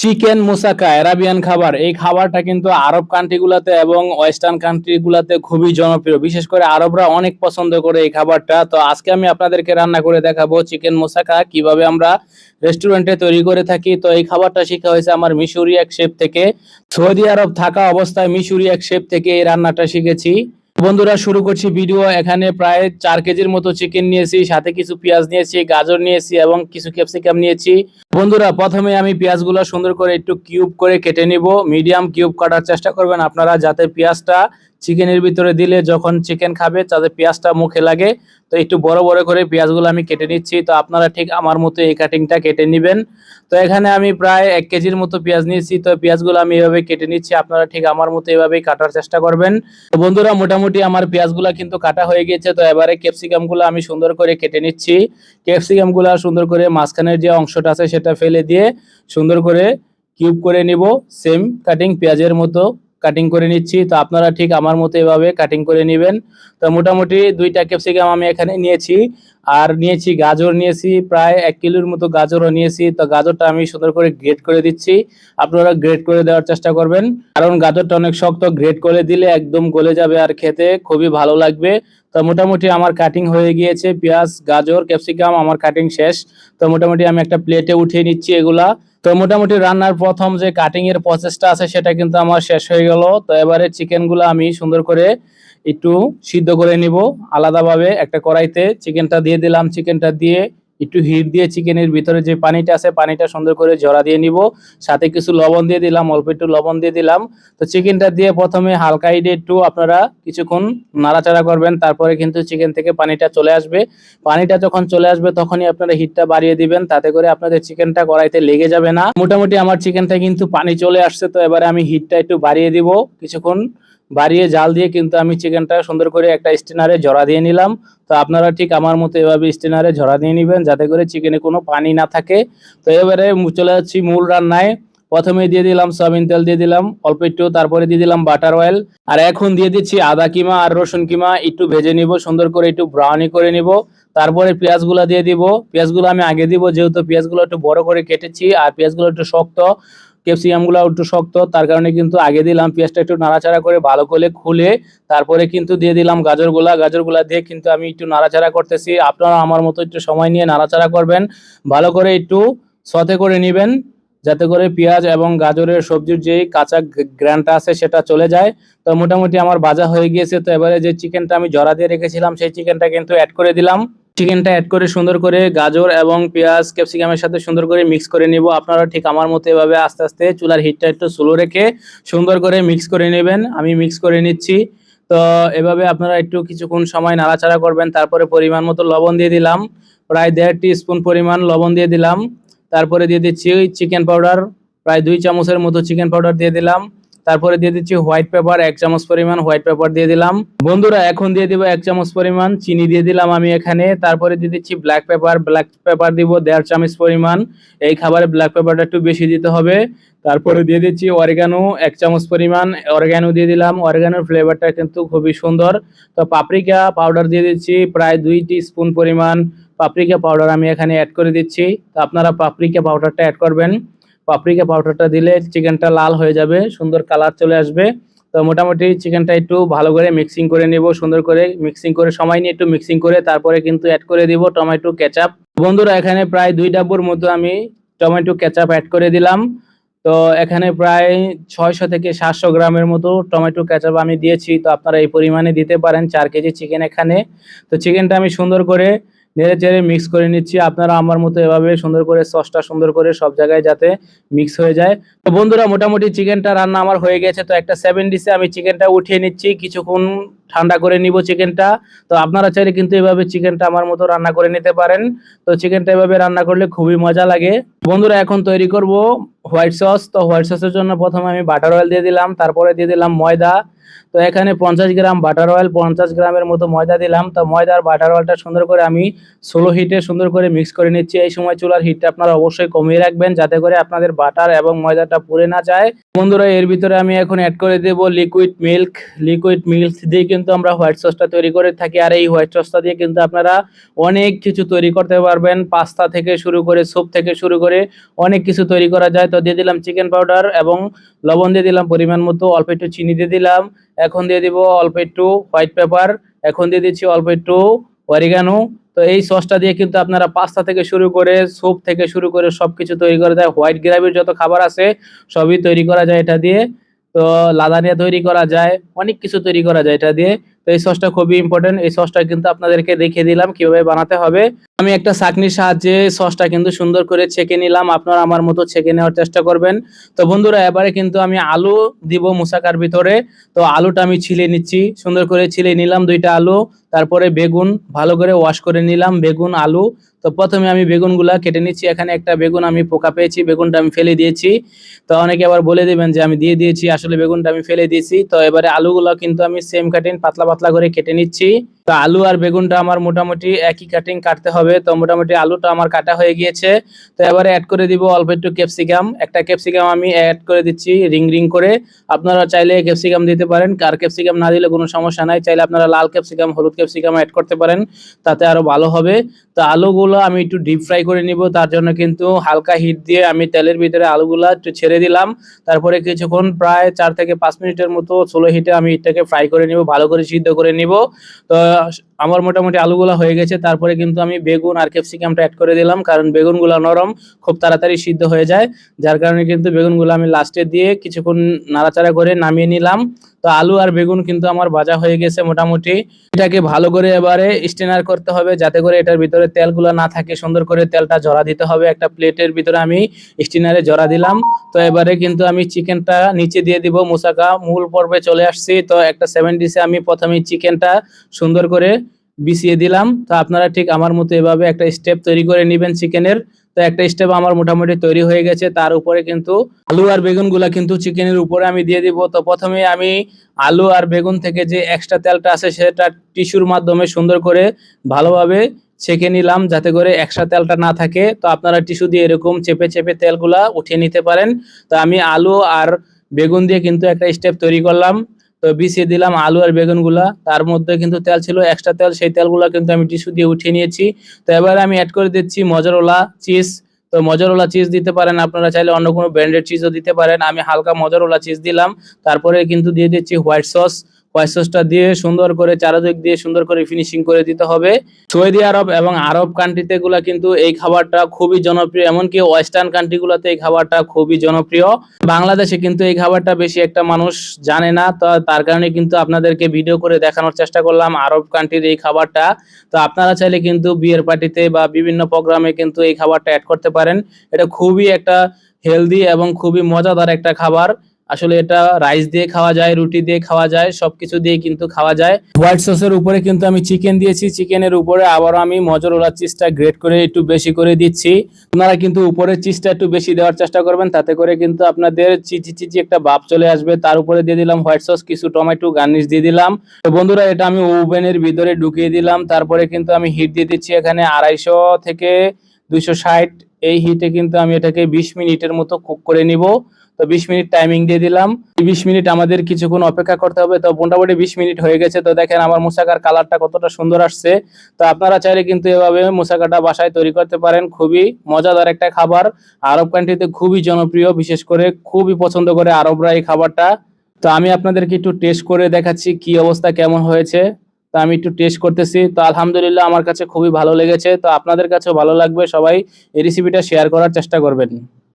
Chicken মুসাকা Arabian খাবার। এই খাবারটা কিন্তু আরব কান্ট্রিগুলোতে এবং ওয়েস্টার্ন কান্ট্রিগুলোতে খুবই জনপ্রিয়। বিশেষ করে আরবরা অনেক পছন্দ করে এই খাবারটা। তো আজকে আমি আপনাদেরকে রান্না করে দেখাবো চিকেন মুসাকা, কীভাবে আমরা রেস্টুরেন্টে তৈরি করে থাকি। তো এই খাবারটা শেখা হয়েছে আমার মিশরি এক শেফ থেকে। সৌদি আরব থাকা অবস্থায় মিশরি এক শেফ থেকে এই রান্নাটা শিখেছি। বন্ধুরা শুরু করছি ভিডিও। এখানে প্রায় চার কেজির মতো চিকেন নিয়েছি, সাথে কিছু পেঁয়াজ নিয়েছি, গাজর নিয়েছি এবং কিছু ক্যাপসিকাম নিয়েছি। বন্ধুরা, প্রথমে আমি পেঁয়াজগুলো সুন্দর করে একটু কিউব করে কেটে নিব। মিডিয়াম কিউব কাটার চেষ্টা করবেন আপনারা যাতে পেঁয়াজটা চিকেনের ভিতরে দিলে যখন চিকেন খাবে, তাতে পেঁয়াজটা মুখে লাগে। তো একটু বড় বড় করে পেঁয়াজগুলো আমি কেটে নিচ্ছি। তো আপনারা ঠিক আমার মতো এই কাটিংটা কেটে নেবেন। তো এখানে আমি প্রায় এক কেজির মতো পেঁয়াজ নিয়েছি। তো পেঁয়াজগুলো আমি এভাবে কেটে নিচ্ছি। আপনারা ঠিক আমার মতো এভাবেই কাটার চেষ্টা করবেন। তো বন্ধুরা, মোটামুটি আমার পেঁয়াজগুলো কিন্তু কাটা হয়ে গিয়েছে। তো এবারে ক্যাপসিকামগুলো আমি সুন্দর করে কেটে নিচ্ছি। ক্যাপসিকামগুলো সুন্দর করে মাঝখানের যে অংশটা আছে, সেটা ফেলে দিয়ে সুন্দর করে কিউব করে নিব। সেম কাটিং পেঁয়াজের মতো। কাটিং করে নিচ্ছি। তো আপনারা ঠিক আমার মতো এভাবে কাটিং করে নেবেন। তো মোটামুটি দুইটা ক্যাপসিকাম আমি এখানে নিয়েছি। আর নিয়েছি গাজর নিয়েছি, প্রায় এক কিলোর মতো গাজরও নিয়েছি। তো গাজরটা আমি সুন্দর করে গ্রেড করে দিচ্ছি। আপনারা গ্রেড করে দেওয়ার চেষ্টা করবেন। কারণ গাজরটা অনেক শক্ত গ্রেড করে দিলে একদম গলে যাবে আর খেতে খুবই ভালো লাগবে। তো মোটামুটি আমার কাটিং হয়ে গিয়েছে। পেঁয়াজ, গাজর ক্যাপসিকাম আমার কাটিং শেষ। তো মোটামুটি আমি একটা প্লেটে উঠিয়ে নিচ্ছি এগুলা। তো মোটামুটি রান্নার প্রথম যে কাটিং এর প্রসেসটা আছে, সেটা কিন্তু আমার শেষ হয়ে গেল। তো এবারে চিকেনগুলো আমি সুন্দর করে একটু সিদ্ধ করে নিব। আলাদাভাবে একটা কড়াইতে চিকেনটা দিয়ে দিলাম। চিকেনটা দিয়ে একটু হিট দিয়ে চিকেনের ভিতরে যে পানিটা আছে, পানিটা সুন্দর করে জড়া দিয়ে নিব। সাথে কিছু লবণ দিয়ে দিলাম, অল্প একটু লবণ দিয়ে দিলাম। তো চিকেনটা দিয়ে প্রথমে হালকা হিটে একটু আপনারা কিছুক্ষণ নাড়াচাড়া করবেন, তারপরে কিন্তু চিকেন থেকে পানিটা চলে আসবে। পানিটা যখন চলে আসবে, তখনই আপনারা হিটটা বাড়িয়ে দিবেন, তাতে করে আপনাদের চিকেনটা কড়াইতে লেগে যাবে না। মোটামুটি আমার চিকেনটা কিন্তু পানি চলে আসছে, তো এবারে আমি হিটটা একটু বাড়িয়ে দিব। কিছুক্ষণ বাড়িয়ে জাল দিয়ে কিন্তু আমি চিকেনটা সুন্দর করে একটা স্টেনারে জড়া দিয়ে নিলাম। তো আপনারা ঠিক আমার মতো এভাবে স্টেনারে ঝরা দিয়ে নেবেন যাতে করে চিকেনে কোনো পানি না থাকে। তো এবারে চলে যাচ্ছি মূল রান্নায়। প্রথমে দিয়ে দিলাম সয়াবিন তেল দিয়ে দিলাম, অল্প একটু, তারপরে দিয়ে দিলাম বাটার অয়েল। আর এখন দিয়ে দিচ্ছি আদা কিমা আর রসুন কিমা, একটু ভেজে নিব, সুন্দর করে একটু ব্রাউনি করে নিব। তারপরে পেঁয়াজগুলো দিয়ে দিব। পেঁয়াজগুলো আমি আগে দিব, যেহেতু পেঁয়াজগুলো একটু বড় করে কেটেছি, আর পেঁয়াজগুলো একটু শক্ত। ক্যাপসিকামগুলো একটু শক্ত, তার কারণে কিন্তু আগে দিলাম পেঁয়াজটা একটু নাড়াচাড়া করে ভালো করে খুলে, তারপরে কিন্তু দিয়ে দিলাম গাজরগুলা গাজরগুলা দিয়ে কিন্তু আমি একটু নাড়াচাড়া করতেছি। আপনারা আমার মতো একটু সময় নিয়ে নাড়াচাড়া করবেন, ভালো করে একটু সতে করে নেবেন, যাতে করে পেঁয়াজ এবং গাজরের সবজির যে কাঁচা গ্রানটা আছে সেটা চলে যায়। তো মোটামুটি আমার ভাজা হয়ে গিয়েছে, তো এবারে যে চিকেনটা আমি জরা দিয়ে রেখেছিলাম, সেই চিকেনটা কিন্তু অ্যাড করে দিলাম। চিকেনটা অ্যাড করে সুন্দর করে গাজর এবং পেঁয়াজ ক্যাপসিকামের সাথে সুন্দর করে মিক্স করে নিব। আপনারা ঠিক আমার মতো এভাবে আস্তে আস্তে চুলার হিটটা একটু স্লো রেখে সুন্দর করে মিক্স করে নেবেন। আমি মিক্স করে নিচ্ছি। তো এভাবে আপনারা একটু কিছুক্ষণ সময় নাড়াচাড়া করবেন। তারপরে পরিমাণ মতো লবণ দিয়ে দিলাম। প্রায় দেড় স্পুন পরিমাণ লবণ দিয়ে দিলাম। তারপরে দিয়ে দিচ্ছি চিকেন পাউডার প্রায় দুই চামচের মতো চিকেন পাউডার দিয়ে দিলাম। তারপরে দিয়ে দিচ্ছি হোয়াইট পেপার এক চামচ পরিমাণ হোয়াইট পেপার দিয়ে দিলাম। বন্ধুরা, এখন দিয়ে দিব এক চামচ পরিমাণ চিনি দিয়ে দিলাম আমি এখানে। তারপরে দিয়ে দিচ্ছি ব্ল্যাক পেপার ব্ল্যাক পেপার দিব দেড় চামচ পরিমাণ। এই খাবারে ব্ল্যাক পেপারটা একটু বেশি দিতে হবে। তারপরে দিয়ে দিচ্ছি অরিগানো এক চামচ পরিমাণ অরিগানো দিয়ে দিলাম। অরিগানোর ফ্লেভারটা কিন্তু খুবই সুন্দর। তো পাপরিকা পাউডার দিয়ে দিচ্ছি প্রায় দুই স্পুন পরিমাণ। পাপরিকা পাউডার আমি এখানে অ্যাড করে দিচ্ছি। তো আপনারা পাপরিকা পাউডারটা অ্যাড করবেন। পাপরিকা পাউডারটা দিলে চিকেনটা লাল হয়ে যাবে, সুন্দর কালার চলে আসবে। তো মোটামুটি চিকেনটা একটু ভালো করে মিক্সিং করে নেব, সুন্দর করে মিক্সিং করে সময় নিয়ে একটু মিক্সিং করে তারপরে কিন্তু অ্যাড করে দিব টমেটো কেচাপ বন্ধুরা, এখানে প্রায় দুই ডাব্বুর মতো আমি টমেটো কেচাপ অ্যাড করে দিলাম। তো এখানে প্রায় ছয়শো থেকে সাতশো গ্রামের মতো টমেটো কেচাপ আমি দিয়েছি। তো আপনারা এই পরিমাণে দিতে পারেন চার কেজি চিকেন এখানে। তো চিকেনটা আমি সুন্দর করে নেড়ে চেড়ে মিক্স করে নিচ্ছি। আপনারা আমার মতো এভাবে সুন্দর করে সসটা সুন্দর করে সব জায়গায় যাতে মিক্স হয়ে যায়। তো বন্ধুরা, মোটামুটি চিকেনটা রান্না আমার হয়ে গেছে। তো একটা সেভেন ডিসে আমি চিকেনটা উঠিয়ে নিচ্ছি। কিছুক্ষণ ঠান্ডা করে নিব চিকেনটা। তো আপনারা চাইলে কিন্তু এভাবে চিকেনটা আমার মতো রান্না করে নিতে পারেন। তো চিকেনটা এভাবে রান্না করলে খুবই মজা লাগে। বন্ধুরা, এখন তৈরি করব হোয়াইট সস। তো হোয়াইট সসের জন্য প্রথমে আমি বাটার অয়েল দিয়ে দিলাম, তারপরে দিয়ে দিলাম ময়দা। তো এখানে পঞ্চাশ গ্রাম বাটার অয়েল, পঞ্চাশ গ্রামের মতো ময়দা দিলাম। তো ময়দার বাটার অয়েলটা সুন্দর করে আমি সোলো হিটে সুন্দর করে মিক্স করে নিচ্ছি। এই সময় চুলার হিটটা আপনারা অবশ্যই কমিয়ে রাখবেন, যাতে করে আপনাদের বাটার এবং ময়দাটা পুড়ে না যায়। বন্ধুরা, এর ভিতরে আমি এখন অ্যাড করে দেব লিকুইড মিল্ক লিকুইড মিল্ক দিয়ে কিন্তু আমরা হোয়াইট সসটা তৈরি করে থাকি আর এই হোয়াইট সসটা দিয়ে কিন্তু আপনারা অনেক কিছু তৈরি করতে পারবেন। পাস্তা থেকে শুরু করে স্যুপ থেকে শুরু করে অনেক কিছু তৈরি করা যায়। তো দিয়ে দিলাম চিকেন পাউডার এবং লবণ দিয়ে দিলাম পরিমাণ মতো, অল্প একটু চিনি দিয়ে দিলাম। এখন দিয়ে দিব অল্প একটু হোয়াইট পেপার এখন দিয়ে দিচ্ছি অল্প একটু অরিগানো তো এই সসটা দিয়ে কিন্তু আপনারা পাস্তা থেকে শুরু করে স্যুপ থেকে শুরু করে সবকিছু তৈরি করা যায়। হোয়াইট গ্রেভির যত খাবার আছে সবই তৈরি করা যায় এটা দিয়ে। তো লাদা লাদানিয়া তৈরি করা যায় অনেক কিছু তৈরি করা যায় এটা দিয়ে। তো এই সসটা খুবই ইম্পর্টেন্ট এই সসটা কিন্তু আপনাদেরকে দেখিয়ে দিলাম কীভাবে বানাতে হবে। আমি একটা চাকনির সাহায্যে সসটা কিন্তু সুন্দর করে ছেঁকে নিলাম। আপনারা আমার মতো ছেঁকে নেওয়ার চেষ্টা করবেন। তো বন্ধুরা, এবারে কিন্তু আমি আলু দিব মুসাকার ভিতরে। তো আলুটা আমি ছিলে নিচ্ছি। সুন্দর করে ছিলে নিলাম দুইটা আলু। তারপরে বেগুন ভালো করে ওয়াশ করে নিলাম বেগুন, আলু। তো প্রথমে আমি বেগুনগুলা কেটে নিচ্ছি। এখানে একটা বেগুন আমি পোকা পেয়েছি, বেগুনটা আমি ফেলে দিয়েছি। তো অনেকে আবার বলে দেবেন যে আমি দিয়ে দিয়েছি, আসলে বেগুনটা আমি ফেলে দিয়েছি। তো এবারে আলুগুলো কিন্তু আমি সেম কাটিং পাতলা পাতলা করে কেটে নিচ্ছি। তো আলু আর বেগুনটা আমার মোটামুটি একই কাটিং কাটতে হবে। তো মোটামুটি আলুটা আমার কাটা হয়ে গিয়েছে। তো এবারে অ্যাড করে দিব অল্প একটু ক্যাপসিকাম একটা ক্যাপসিকাম আমি অ্যাড করে দিচ্ছি রিং রিং করে। আপনারা চাইলে ক্যাপসিকাম দিতে পারেন। আর ক্যাপসিকাম না দিলে কোনো সমস্যা নাই। চাইলে আপনারা লাল ক্যাপসিকাম হলুদ ক্যাপসিকাম অ্যাড করতে পারেন। তাতে আরও ভালো হবে। তো আলুগুলো আমি একটু ডিপ ফ্রাই করে নিব। তার জন্য কিন্তু হালকা হিট দিয়ে আমি তেলের ভিতরে আলুগুলো একটু ছেড়ে দিলাম। তারপরে কিছুক্ষণ প্রায় চার থেকে পাঁচ মিনিটের মতো ষোলো হিটে আমি এটাকে ফ্রাই করে নিব। ভালো করে সিদ্ধ করে নিব। তো gosh, আমার মোটামুটি আলুগুলা হয়ে গেছে, তারপরে কিন্তু আমি বেগুন আর ক্যাপসিকামটা অ্যাড করে দিলাম, কারণ বেগুনগুলো নরম, খুব তাড়াতাড়ি সিদ্ধ হয়ে যায়, যার কারণে কিন্তু বেগুনগুলো আমি লাস্টে দিয়ে কিছুক্ষণ নাড়াচাড়া করে নামিয়ে নিলাম। তো আলু আর বেগুন কিন্তু আমার ভাজা হয়ে গেছে মোটামুটি। এটাকে ভালো করে এবারে স্টেনার করতে হবে, যাতে করে এটার ভিতরে তেলগুলো না থাকে, সুন্দর করে তেলটা জড়া দিতে হবে। একটা প্লেটের ভিতরে আমি স্টিনারে জড়া দিলাম। তো এবারে কিন্তু আমি চিকেনটা নিচে দিয়ে দিব, মুসাকা মূল পর্বে চলে আসছি। তো একটা সেভেন ডিসে আমি প্রথমে চিকেনটা সুন্দর করে বিছিয়ে দিলাম। তো আপনারা ঠিক আমার মতো এভাবে একটা স্টেপ তৈরি করে নেবেন চিকেনের। তো একটা স্টেপ আমার মোটামুটি তৈরি হয়ে গেছে। তার উপরে কিন্তু আলু আর বেগুনগুলা কিন্তু চিকেনের উপরে আমি দিয়ে দিব। তো প্রথমে আমি আলু আর বেগুন থেকে যে এক্সট্রা তেলটা আছে, সেটা টিস্যুর মাধ্যমে সুন্দর করে ভালোভাবে ছেঁকে নিলাম যাতে করে এক্সট্রা তেলটা না থাকে। তো আপনারা টিস্যু দিয়ে এরকম চেপে চেপে তেলগুলা উঠিয়ে নিতে পারেন। তো আমি আলু আর বেগুন দিয়ে কিন্তু একটা স্টেপ তৈরি করলাম। তো বিছিয়ে দিলাম আলু আর বেগুনগুলা। তার মধ্যে কিন্তু তেল ছিল এক্সট্রা তেল, সেই তেলগুলো কিন্তু আমি টিস্যু দিয়ে উঠিয়ে নিয়েছি। তো এবারে আমি অ্যাড করে দিচ্ছি মজারোলা চিজ তো মজরোলা চিজ দিতে পারেন আপনারা চাইলে, অন্য কোনো ব্র্যান্ডেড চিজও দিতে পারেন। আমি হালকা মজরোলা চিজ দিলাম। তারপরে কিন্তু দিয়ে দিচ্ছি হোয়াইট সস হোয়াইট দিয়ে সুন্দর করে, চারদিক দিয়ে সুন্দর করে ফিনিশিং করে দিতে হবে। সৌদি আরব এবং আরব কান্ট্রিতে গুলা কিন্তু এই খাবারটা খুবই জনপ্রিয়, এমনকি ওয়েস্টার্ন কান্ট্রিগুলোতে এই খাবারটা খুবই জনপ্রিয়। বাংলাদেশে কিন্তু এই খাবারটা বেশি একটা মানুষ জানে না, তো তার কারণে কিন্তু আপনাদেরকে ভিডিও করে দেখানোর চেষ্টা করলাম আরব কান্ট্রির এই খাবারটা। তো আপনারা চাইলে কিন্তু বিয়ের পার্টিতে বা বিভিন্ন প্রোগ্রামে কিন্তু এই খাবারটা অ্যাড করতে পারেন। এটা খুবই একটা হেলদি এবং খুবই মজাদার একটা খাবার। আসলে এটা রাইস দিয়ে খাওয়া যায়, রুটি দিয়ে খাওয়া যায়, সবকিছু দিয়ে কিন্তু খাওয়া যায়। হোয়াইট সসের উপরে কিন্তু আমি চিকেন দিয়েছি। চিকেনের উপরে আবারও আমি মজরোলা চিজটা গ্রেট করে একটু বেশি করে দিচ্ছি। আপনারা কিন্তু উপরে চিজটা একটু বেশি দেওয়ার চেষ্টা করবেন। তাতে করে কিন্তু আপনাদের চিচি চিচি একটা ভাব চলে আসবে। তার উপরে দিয়ে দিলাম হোয়াইট সস কিছু টমেটো গার্নিশ দিয়ে দিলাম। তো বন্ধুরা, এটা আমি ওভেনের ভিতরে ঢুকিয়ে দিলাম। তারপরে কিন্তু আমি হিট দিয়ে দিচ্ছি এখানে আড়াইশো থেকে দুইশো ষাট। এই হিটে কিন্তু আমি এটাকে বিশ মিনিটের মতো কুক করে নিব। তো বিশ মিনিট টাইমিং দিয়ে দিলাম। বিশ মিনিট আমাদের কিছুক্ষণ অপেক্ষা করতে হবে। তো মোটামুটি বিশ মিনিট হয়ে গেছে। তো দেখেন আমার মুসাকার কালারটা কতটা সুন্দর আসছে। তো আপনারা চাইলে কিন্তু এভাবে মুসাকাটা বাসায় তৈরি করতে পারেন। খুবই মজাদার একটা খাবার। আরব কান্ট্রিতে খুবই জনপ্রিয়। বিশেষ করে খুবই পছন্দ করে আরবরা এই খাবারটা। তো আমি আপনাদেরকে একটু টেস্ট করে দেখাচ্ছি কি অবস্থা, কেমন হয়েছে। তো আমি একটু টেস্ট করতেছি। তো আলহামদুলিল্লাহ আমার কাছে খুবই ভালো লেগেছে। তো আপনাদের কাছেও ভালো লাগবে। সবাই এই রেসিপিটা শেয়ার করার চেষ্টা করবেন।